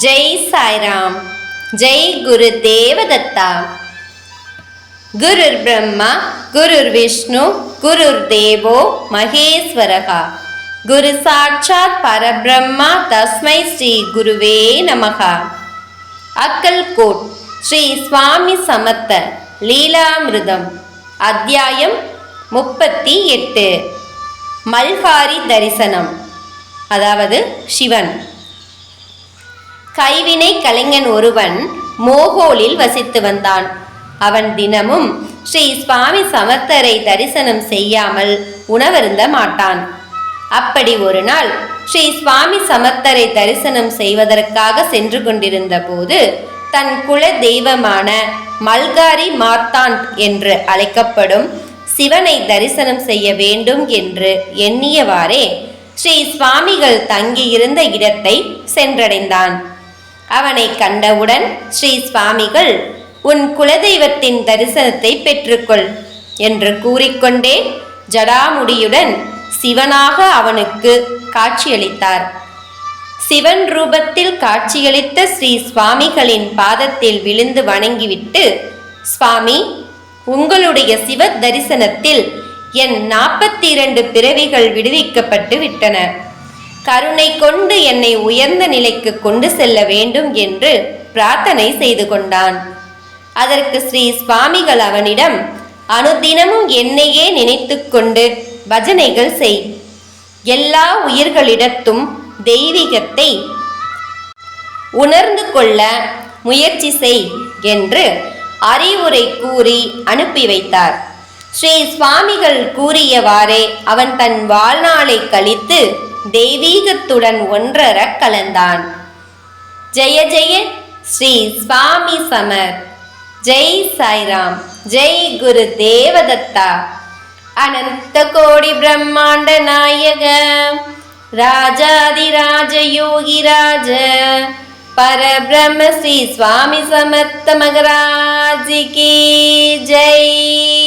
ஜெய் சாய்ராம் ஜெய் குரு தேவதத்தா. குருர் பிரம்மா குருர் விஷ்ணு குருர் தேவோ மகேஸ்வரகா. குரு சாட்சாத் பரபிரம்மா தஸ்மை ஸ்ரீ குருவே நமகா. அக்கல்கோட் ஸ்ரீ சுவாமி சமத்த லீலாமிருதம் அத்தியாயம் முப்பத்தி எட்டு. மல்ஹாரி தரிசனம். அதாவது சிவன். கைவினை கலைஞன் ஒருவன் மோகோலில் வசித்து வந்தான். அவன் தினமும் ஸ்ரீ சுவாமி சமர்த்தரை தரிசனம் செய்யாமல் உணவருந்த மாட்டான். அப்படி ஒரு நாள் ஸ்ரீ சுவாமி சமர்த்தரை தரிசனம் செய்வதற்காக சென்று கொண்டிருந்த போது தன் குல தெய்வமான மல்காரி மார்த்தாண்ட் என்று அழைக்கப்படும் சிவனை தரிசனம் செய்ய வேண்டும் என்று எண்ணியவாறே ஸ்ரீ சுவாமிகள் தங்கியிருந்த இடத்தை சென்றடைந்தான். அவனை கண்டவுடன் ஸ்ரீ சுவாமிகள் உன் குலதெய்வத்தின் தரிசனத்தை பெற்றுக்கொள் என்று கூறிக்கொண்டே ஜடாமுடியுடன் சிவனாக அவனுக்கு காட்சியளித்தார். சிவன் ரூபத்தில் காட்சியளித்த ஸ்ரீ சுவாமிகளின் பாதத்தில் விழுந்து வணங்கிவிட்டு சுவாமி உங்களுடைய சிவ தரிசனத்தில் என் நாற்பத்தி இரண்டு பிறவிகள் விடுவிக்கப்பட்டு விட்டன. கருணை கொண்டு என்னை உயர்ந்த நிலைக்கு கொண்டு செல்ல வேண்டும் என்று பிரார்த்தனை செய்து கொண்டான். அதற்கு ஸ்ரீ சுவாமிகள் அவனிடம் அனுதினமும் என்னையே நினைத்து கொண்டு பஜனைகள் செய். எல்லா உயிர்களிடத்தும் தெய்வீகத்தை உணர்ந்து கொள்ள முயற்சி செய் என்று அறிவுரை கூறி அனுப்பி வைத்தார். ஸ்ரீ சுவாமிகள் கூறியவாறே அவன் தன் வாழ்நாளை கழித்து தெய்வீகத்துடன் ஒன்றர கலந்தான். ஜெய ஜெய ஸ்ரீ சுவாமி சமர். ஜெய் சாய்ராம். ஜெய் குரு தேவதத்தா. அனந்த கோடி பிரம்மாண்ட நாயக. ராஜாதிராஜ யோகிராஜ பரபிரம்ம ஸ்ரீ சுவாமி சமர்த்த மகராஜி கி ஜெய்.